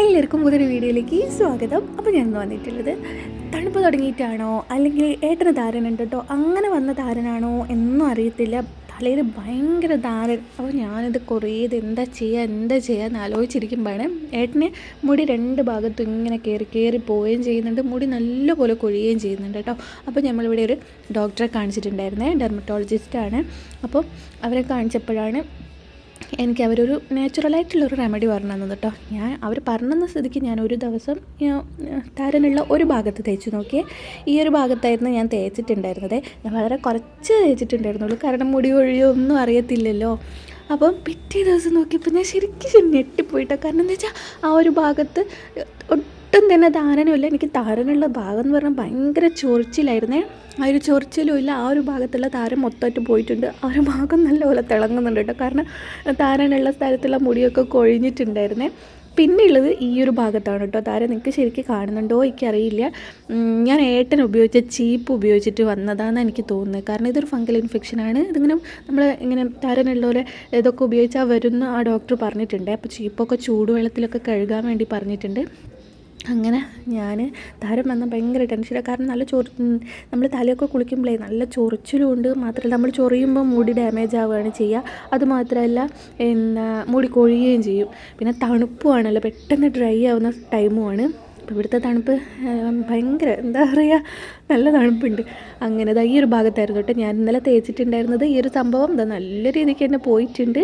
എല്ലാവർക്കും പുതിയൊരു വീഡിയോയിലേക്ക് സ്വാഗതം. അപ്പോൾ ഞാൻ വന്നിട്ടുള്ളത് തണുപ്പ് തുടങ്ങിയിട്ടാണോ? അല്ലെങ്കിൽ ഏട്ടന് താരനുണ്ട് കേട്ടോ അങ്ങനെ വന്ന താരനാണോ എന്നും അറിയത്തില്ല. തലയിൽ ഭയങ്കര ധാരൻ അപ്പോൾ ഞാനിത് കുറേ ഇത് എന്താ ചെയ്യുക എന്താ ചെയ്യുക എന്ന് ആലോചിച്ചിരിക്കുമ്പോഴാണ് ഏട്ടന് മുടി രണ്ട് ഭാഗത്തും ഇങ്ങനെ കയറി കയറി പോവുകയും ചെയ്യുന്നുണ്ട്. മുടി നല്ലപോലെ കൊഴിയുകയും ചെയ്യുന്നുണ്ട് കേട്ടോ. അപ്പോൾ നമ്മളിവിടെ ഒരു ഡോക്ടറെ കാണിച്ചിട്ടുണ്ടായിരുന്നേ ഡെർമറ്റോളജിസ്റ്റാണ് അപ്പോൾ അവരെ കാണിച്ചപ്പോഴാണ് എനിക്ക് അവരൊരു നാച്ചുറലായിട്ടുള്ളൊരു റെമഡി പറഞ്ഞു തന്നത് കേട്ടോ. ഞാൻ അവർ പറഞ്ഞെന്ന സ്ഥിതിക്ക് ഞാൻ ഒരു ദിവസം താരനുള്ള ഒരു ഭാഗത്ത് തേച്ച് നോക്കിയേ. ഈ ഒരു ഭാഗത്തായിരുന്നു ഞാൻ തേച്ചിട്ടുണ്ടായിരുന്നത്. ഞാൻ വളരെ കുറച്ച് തേച്ചിട്ടുണ്ടായിരുന്നുള്ളൂ. കാരണം മുടി ഒഴിയോ ഒന്നും അറിയത്തില്ലല്ലോ. അപ്പം പിറ്റേ ദിവസം നോക്കിയപ്പോൾ ഞാൻ ശരിക്കും ഞെട്ടിപ്പോയിട്ടോ. കാരണം എന്താ വെച്ചാൽ ആ ഒരു ഭാഗത്ത് ഒട്ടും തന്നെ ധാരണമില്ല എനിക്ക് താരനുള്ള ഭാഗം എന്ന് പറഞ്ഞാൽ ഭയങ്കര ചൊറിച്ചിലായിരുന്നേ. ആ ഒരു ചൊറിച്ചിലും ഇല്ല ആ ഒരു ഭാഗത്തുള്ള താരം മൊത്തമായിട്ട് പോയിട്ടുണ്ട്. ആ ഒരു ഭാഗം നല്ലപോലെ തിളങ്ങുന്നുണ്ട് കേട്ടോ. കാരണം താരനുള്ള സ്ഥലത്തുള്ള മുടിയൊക്കെ കൊഴിഞ്ഞിട്ടുണ്ടായിരുന്നേ. പിന്നെ ഉള്ളത് ഈ ഒരു ഭാഗത്താണ് കേട്ടോ. താര നിങ്ങൾക്ക് ശരിക്കും കാണുന്നുണ്ടോ? എനിക്കറിയില്ല. ഞാൻ ഏട്ടൻ ഉപയോഗിച്ച ചീപ്പ് ഉപയോഗിച്ചിട്ട് വന്നതാണെന്ന് എനിക്ക് തോന്നുന്നത് കാരണം ഇതൊരു ഫംഗൽ ഇൻഫെക്ഷനാണ് ഇതിങ്ങനെ നമ്മൾ ഇങ്ങനെ താരനുള്ള പോലെ ഇതൊക്കെ ഉപയോഗിച്ചാൽ വരുന്ന ആ ഡോക്ടർ പറഞ്ഞിട്ടുണ്ട്. അപ്പോൾ ചീപ്പൊക്കെ ചൂടുവെള്ളത്തിലൊക്കെ കഴുകാൻ വേണ്ടി പറഞ്ഞിട്ടുണ്ട്. അങ്ങനെ ഞാൻ താരം വന്നാൽ ഭയങ്കര ടെൻഷനാണ് കാരണം നല്ല ചൊറി നമ്മൾ തലയൊക്കെ കുളിക്കുമ്പോഴേ നല്ല ചൊറിച്ചിലും ഉണ്ട് മാത്രമല്ല നമ്മൾ ചൊറിയുമ്പോൾ മുടി ഡാമേജ് ആവുകയാണ് ചെയ്യുക അതുമാത്രമല്ല എന്നാ മുടി കൊഴിയുകയും ചെയ്യും. പിന്നെ തണുപ്പുമാണല്ലോ പെട്ടെന്ന് ഡ്രൈ ആവുന്ന ടൈമുമാണ് അപ്പോൾ ഇവിടുത്തെ തണുപ്പ് ഭയങ്കര എന്താ പറയുക നല്ല തണുപ്പുണ്ട്. അങ്ങനെ ഈ ഒരു ഭാഗത്തായിരുന്നു കേട്ടോ. ഞാൻ ഇന്നലെ തേച്ചിട്ടുണ്ടായിരുന്നത്. ഈ ഒരു സംഭവം നല്ല രീതിക്ക് തന്നെ പോയിട്ടുണ്ട്.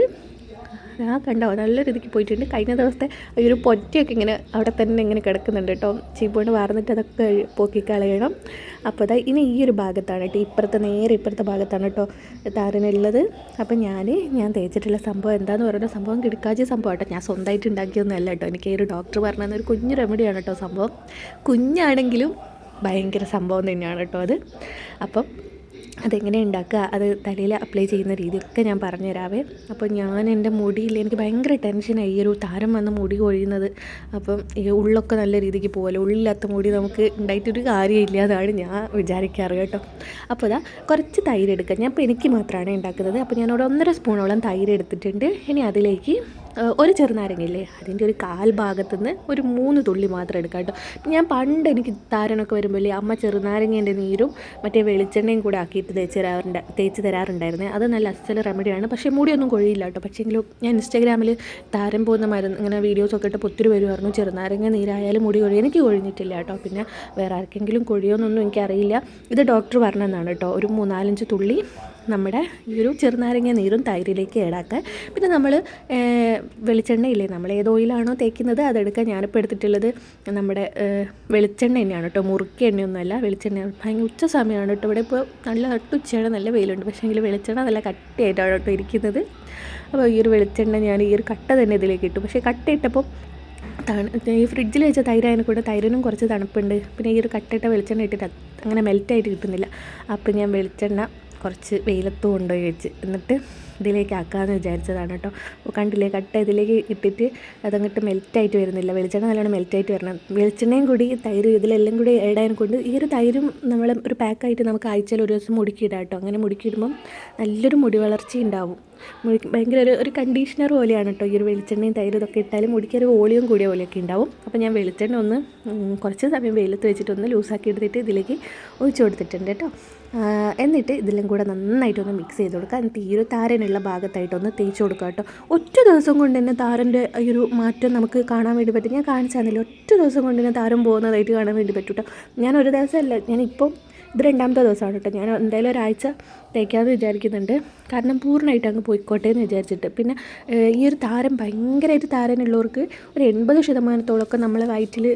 ആ കണ്ടോ നല്ല രീതിക്ക് പോയിട്ടുണ്ട്. കഴിഞ്ഞ ദിവസത്തെ ഈ ഒരു പൊറ്റയൊക്കെ ഇങ്ങനെ അവിടെ തന്നെ ഇങ്ങനെ കിടക്കുന്നുണ്ട് കേട്ടോ. ചീപ്പോണ്ട് വാർന്നിട്ട് അതൊക്കെ പോക്കി കളയണം. അപ്പോൾ അതാ ഇനി ഈ ഒരു ഭാഗത്താണ് കേട്ടോ ഇപ്പുറത്തെ നേരെ ഇപ്പുറത്തെ ഭാഗത്താണ് കേട്ടോ താരനുള്ളത്. അപ്പോൾ ഞാൻ ഞാൻ തേച്ചിട്ടുള്ള സംഭവം എന്താണെന്ന് പറയുന്ന സംഭവം കിടക്കാച്ച സംഭവം കേട്ടോ. ഞാൻ സ്വന്തമായിട്ട് ഉണ്ടാക്കിയൊന്നുമല്ല കേട്ടോ. എനിക്ക് ഈ ഒരു ഡോക്ടർ പറഞ്ഞ ഒരു കുഞ്ഞു റെമഡിയാണ് കേട്ടോ സംഭവം. കുഞ്ഞാണെങ്കിലും ഭയങ്കര സംഭവം തന്നെയാണ് കേട്ടോ അത്. അപ്പം അതെങ്ങനെ ഉണ്ടാക്കുക അത് തലയിൽ അപ്ലൈ ചെയ്യുന്ന രീതിയൊക്കെ ഞാൻ പറഞ്ഞുതരാവേ. അപ്പോൾ ഞാൻ എന്റെ മുടിയിൽ എനിക്ക് ഭയങ്കര ടെൻഷനായി ഈ ഒരു താരം വന്ന മുടി കൊഴിയുന്നത് അപ്പം ഈ ഉള്ളൊക്കെ നല്ല രീതിക്ക് പോകല്ലോ ഉള്ളില്ലാത്ത മുടി നമുക്ക് ഉണ്ടായിട്ടൊരു കാര്യമില്ല അതാണ് ഞാൻ വിചാരിക്കാറ് കേട്ടോ. അപ്പോൾ ഇതാ കുറച്ച് തൈര് എടുക്കുക ഞാൻ ഇപ്പോൾ എനിക്ക് മാത്രമാണ് ഉണ്ടാക്കുന്നത്. അപ്പോൾ ഞാനവിടെ ഒന്നര സ്പൂണോളം തൈര് എടുത്തിട്ടുണ്ട്. ഇനി അതിലേക്ക് ഒരു ചെറുനാരങ്ങയില്ലേ? അതിന്റെ ഒരു കാൽ ഭാഗത്തുനിന്ന് ഒരു മൂന്ന് തുള്ളി മാത്രം എടുക്കാം കേട്ടോ. ഞാൻ പണ്ട് എനിക്ക് താരനൊക്കെ വരുമ്പോൾ അമ്മ ചെറുനാരങ്ങേന്റെ നീരും മറ്റേ വെളിച്ചെണ്ണയും കൂടെ ആക്കിയിട്ട് തേച്ച് തരാറുണ്ട് തേച്ച് തരാറുണ്ടായിരുന്നേ. അത് നല്ല അസൽ റെമഡിയാണ് പക്ഷേ മുടിയൊന്നും കൊഴിയില്ല കേട്ടോ. പക്ഷേങ്കിലും ഞാൻ ഇൻസ്റ്റാഗ്രാമിൽ താരം പോകുന്ന മരുന്ന് ഇങ്ങനെ വീഡിയോസൊക്കെ ഇട്ട് ഒത്തിരി വരുമായിരുന്നു ചെറുനാരങ്ങ നീരായാലും മുടി കൊഴിയും. എനിക്ക് കൊഴിഞ്ഞിട്ടില്ല കേട്ടോ. പിന്നെ വേറെ ആർക്കെങ്കിലും കൊഴിയോന്നൊന്നും എനിക്കറിയില്ല. ഇത് ഡോക്ടർ പറഞ്ഞതാണ് കേട്ടോ. ഒരു മൂന്നാലഞ്ച് തുള്ളി നമ്മുടെ ഈ ഒരു ചെറുനാരങ്ങ നീരും തൈരിലേക്ക് ഏടാക്കുക പിന്നെ നമ്മൾ വെളിച്ചെണ്ണയില്ലേ നമ്മൾ ഏത് ഓയിലാണോ തേക്കുന്നത് അതെടുക്കാൻ ഞാനിപ്പോൾ എടുത്തിട്ടുള്ളത് നമ്മുടെ വെളിച്ചെണ്ണ തന്നെയാണ് കേട്ടോ. മുറുക്കി എണ്ണയൊന്നുമല്ല വെളിച്ചെണ്ണ. ഭയങ്കര ഉച്ച സമയമാണ് കേട്ടോ. ഇവിടെ ഇപ്പോൾ നല്ല നട്ടുച്ചയാണ് നല്ല വെയിലുണ്ട്. പക്ഷേ എങ്കിൽ വെളിച്ചെണ്ണ നല്ല കട്ടിയായിട്ടാണ് കേട്ടോ ഇരിക്കുന്നത്. അപ്പോൾ ഈ ഒരു വെളിച്ചെണ്ണ ഞാൻ ഈ ഒരു കട്ട തന്നെ ഇതിലേക്ക് ഇട്ടു. പക്ഷേ കട്ട ഇട്ടപ്പോൾ തണു ഈ ഫ്രിഡ്ജിൽ വെച്ച തൈരായതിനെ കൂടെ തൈരിനും കുറച്ച് തണുപ്പുണ്ട്. പിന്നെ ഈ ഒരു കട്ടയിട്ട വെളിച്ചെണ്ണ ഇട്ടിട്ട് അങ്ങനെ മെൽറ്റായിട്ട് കിട്ടുന്നില്ല. അപ്പോൾ ഞാൻ വെളിച്ചെണ്ണ കുറച്ച് വെയിലത്ത് കൊണ്ടുപോയി വെച്ച്. എന്നിട്ട് ഇതിലേക്ക് ആക്കാമെന്ന് വിചാരിച്ചതാണ് കേട്ടോ. കണ്ടില്ലേ കട്ട ഇതിലേക്ക് ഇട്ടിട്ട് അതങ്ങോട്ട് മെൽറ്റായിട്ട് വരുന്നില്ല. വെളിച്ചെണ്ണ നല്ലോണം മെൽറ്റായിട്ട് വരണം. വെളിച്ചെണ്ണയും കൂടി തൈര് ഇതിലെല്ലാം കൂടി ഇടാൻ കൊണ്ട് ഈ ഒരു തൈരും നമ്മൾ ഒരു പാക്കായിട്ട് നമുക്ക് ആഴ്ചയിൽ ഒരു ദിവസം മുടിക്കിടാം കേട്ടോ. അങ്ങനെ മുടിക്കിടുമ്പം നല്ലൊരു മുടി വളർച്ച ഉണ്ടാവും. മുടി ഭയങ്കര ഒരു ഒരു കണ്ടീഷണർ പോലെയാണ് കേട്ടോ. ഈ ഒരു വെളിച്ചെണ്ണയും തൈരും ഇതൊക്കെ ഇട്ടാലും മുടിക്ക് ഒരു വോളിയം കൂടിയ പോലെയൊക്കെ ഉണ്ടാവും. അപ്പോൾ ഞാൻ വെളിച്ചെണ്ണ ഒന്ന് കുറച്ച് സമയം വെയിലത്ത് വെച്ചിട്ടൊന്ന് ലൂസാക്കി എടുത്തിട്ട് ഇതിലേക്ക് ഒഴിച്ചു കൊടുത്തിട്ടുണ്ട് കേട്ടോ. എന്നിട്ട് ഇതിലും കൂടെ നന്നായിട്ടൊന്ന് മിക്സ് ചെയ്ത് കൊടുക്കുക. എന്നിട്ട് ഈ ഒരു താരനുള്ള ഭാഗത്തായിട്ടൊന്ന് തേച്ച് കൊടുക്കുക കേട്ടോ. ഒറ്റ ദിവസം കൊണ്ട് തന്നെ താരന്റെ ഈ ഒരു മാറ്റം നമുക്ക് കാണാൻ വേണ്ടി പറ്റും. ഞാൻ കാണിച്ചു തന്നില്ല ഒറ്റ ദിവസം കൊണ്ട് തന്നെ താരം പോകുന്നതായിട്ട് കാണാൻ വേണ്ടി പറ്റും കേട്ടോ. ഞാൻ ഒരു ദിവസമല്ല ഞാനിപ്പം ഇത് രണ്ടാമത്തെ ദിവസമാണ് കേട്ടോ. ഞാൻ എന്തായാലും ഒരാഴ്ച തേക്കാമെന്ന് വിചാരിക്കുന്നുണ്ട്. കാരണം പൂർണമായിട്ട് അങ്ങ് പോയിക്കോട്ടെ എന്ന് വിചാരിച്ചിട്ട്. പിന്നെ ഈ ഒരു താരം ഭയങ്കരമായിട്ട് താരനുള്ളവർക്ക് ഒരു എൺപത് ശതമാനത്തോളമൊക്കെ നമ്മളെ വയറ്റിൽ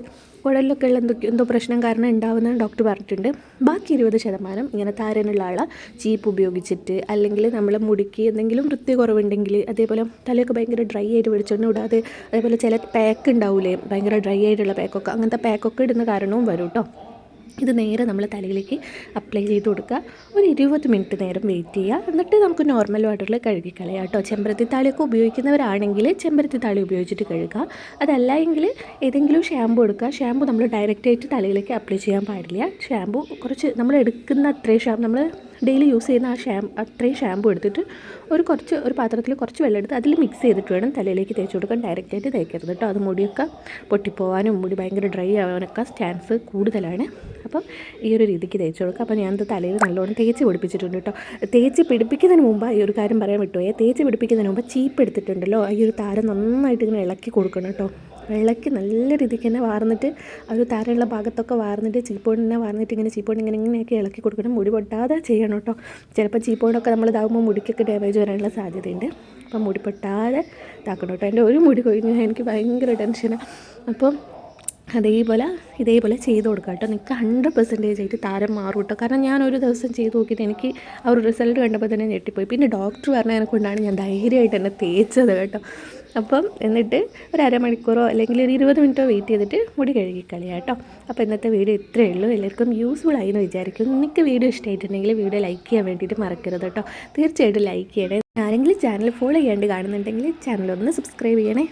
കുഴലിലൊക്കെ ഉള്ള എന്തൊക്കെ എന്തോ പ്രശ്നം കാരണം ഉണ്ടാവുന്നതെന്ന് ഡോക്ടർ പറഞ്ഞിട്ടുണ്ട്. ബാക്കി ഇരുപത് ശതമാനം ഇങ്ങനെ താരനുള്ള ആളെ. ചീപ്പ് ഉപയോഗിച്ചിട്ട് അല്ലെങ്കിൽ നമ്മളെ മുടിക്ക് എന്തെങ്കിലും വൃത്തി കുറവുണ്ടെങ്കിൽ അതേപോലെ തലയൊക്കെ ഭയങ്കര ഡ്രൈ ആയിട്ട് വെളിച്ചെണ്ണ ഇടാതെ അതേപോലെ ചില പാക്ക് ഉണ്ടാവില്ലേ ഭയങ്കര ഡ്രൈ ആയിട്ടുള്ള പാക്കൊക്കെ അങ്ങനത്തെ പാക്കൊക്കെ ഇടുന്ന കാരണവും വരും കേട്ടോ. ഇത് നേരെ നമ്മൾ തലയിലേക്ക് അപ്ലൈ ചെയ്ത് കൊടുക്കുക. ഒരു ഇരുപത് മിനിറ്റ് നേരം വെയിറ്റ് ചെയ്യുക. എന്നിട്ട് നമുക്ക് നോർമൽ വാട്ടറിൽ കഴുകി കളയാം കേട്ടോ. ചെമ്പരത്തി താളിയൊക്കെ ഉപയോഗിക്കുന്നവരാണെങ്കിൽ ചെമ്പരത്തി താളി ഉപയോഗിച്ചിട്ട് കഴുകുക. അതല്ല എങ്കിൽ ഏതെങ്കിലും ഷാമ്പു എടുക്കുക. ഷാമ്പു നമ്മൾ ഡയറക്റ്റായിട്ട് തലയിലേക്ക് അപ്ലൈ ചെയ്യാൻ പാടില്ല. ഷാമ്പു കുറച്ച് നമ്മൾ എടുക്കുന്ന അത്രയും ഷാമ്പു നമ്മൾ ഡെയിലി യൂസ് ചെയ്യുന്ന ആ ഷാം അത്രയും ഷാമ്പു എടുത്തിട്ട് ഒരു കുറച്ച് ഒരു പാത്രത്തിൽ കുറച്ച് വെള്ളം എടുത്ത് അതിൽ മിക്സ് ചെയ്തിട്ട് വേണം തലയിലേക്ക് തേച്ച് കൊടുക്കാൻ. ഡയറക്റ്റായിട്ട് തേക്കരുത് കേട്ടോ അത് മുടിയൊക്കെ പൊട്ടിപ്പോവാനും മുടി ഭയങ്കര ഡ്രൈ ആവാനൊക്കെ ചാൻസ് കൂടുതലാണ്. അപ്പം ഈ ഒരു രീതിക്ക് തേച്ച് കൊടുക്കുക. അപ്പോൾ ഞാനത് തലയിൽ നല്ലോണം തേച്ച് പിടിപ്പിച്ചിട്ടുണ്ട് കേട്ടോ തേച്ച് പിടിപ്പിക്കുന്നതിന് മുമ്പ് ഈ ഒരു കാര്യം പറയാൻ വിട്ടുപോയേ. തേച്ച് പിടിപ്പിക്കുന്നതിന് മുമ്പ് ചീപ്പ് എടുത്തിട്ടുണ്ടല്ലോ. ഈ ഒരു താരം നന്നായിട്ട് ഇങ്ങനെ ഇളക്കി കൊടുക്കണം കേട്ടോ ഇളക്കി നല്ല രീതിക്ക് തന്നെ വാർന്നിട്ട് ആ ഒരു താരയുള്ള ഭാഗത്തൊക്കെ വാർന്നിട്ട് ചീപ്പോണ്ട് തന്നെ വാർന്നിട്ട് ഇങ്ങനെ ചീപ്പോട് ഇങ്ങനെ ഇങ്ങനെയൊക്കെ ഇളക്കി കൊടുക്കണം. മുടി പൊട്ടാതെ ചെയ്യണം കേട്ടോ ചിലപ്പോൾ ചീപ്പോടൊക്കെ നമ്മൾ ഇതാകുമ്പോൾ മുടിക്കൊക്കെ ഡാമേജ് വരാനുള്ള സാധ്യതയുണ്ട്. അപ്പം മുടി പൊട്ടാതെ ഇതാക്കണം കേട്ടോ എന്റെ ഒരു മുടി കൊഴിഞ്ഞാൽ എനിക്ക് ഭയങ്കര ടെൻഷനാണ് അപ്പം അതേപോലെ ഇതേപോലെ ചെയ്ത് കൊടുക്കുക കേട്ടോ നിങ്ങൾക്ക് ഹൺഡ്രഡ് പെർസെന്റേജ് ആയിട്ട് താരം മാറും കേട്ടോ കാരണം ഞാൻ ഒരു ദിവസം ചെയ്ത് നോക്കിയിട്ട് എനിക്ക് ആ ഒരു റിസൾട്ട് കണ്ടപ്പോൾ തന്നെ ഞെട്ടിപ്പോയി. പിന്നെ ഡോക്ടർ പറഞ്ഞതിനെ കൊണ്ടാണ് ഞാൻ ധൈര്യമായിട്ട് എന്നെ തേച്ചത് കേട്ടോ. അപ്പം എന്നിട്ട് ഒരു അരമണിക്കൂറോ അല്ലെങ്കിൽ ഒരു ഇരുപത് മിനിറ്റോ വെയിറ്റ് ചെയ്തിട്ട് മുടി കഴുകി കളയാം കേട്ടോ. അപ്പോൾ ഇന്നത്തെ വീഡിയോ ഇത്രയേ ഉള്ളൂ. എല്ലാവർക്കും യൂസ്ഫുൾ ആയി എന്ന് വിചാരിക്കും നിങ്ങൾക്ക് വീഡിയോ ഇഷ്ടമായിട്ടുണ്ടെങ്കിൽ വീഡിയോ ലൈക്ക് ചെയ്യാൻ വേണ്ടിയിട്ട് മറക്കരുത് കേട്ടോ. തീർച്ചയായിട്ടും ലൈക്ക് ചെയ്യണേ. ആരെങ്കിലും ചാനൽ ഫോളോ ചെയ്യാണ്ട് കാണുന്നുണ്ടെങ്കിൽ ചാനലൊന്ന് സബ്സ്ക്രൈബ് ചെയ്യണേ.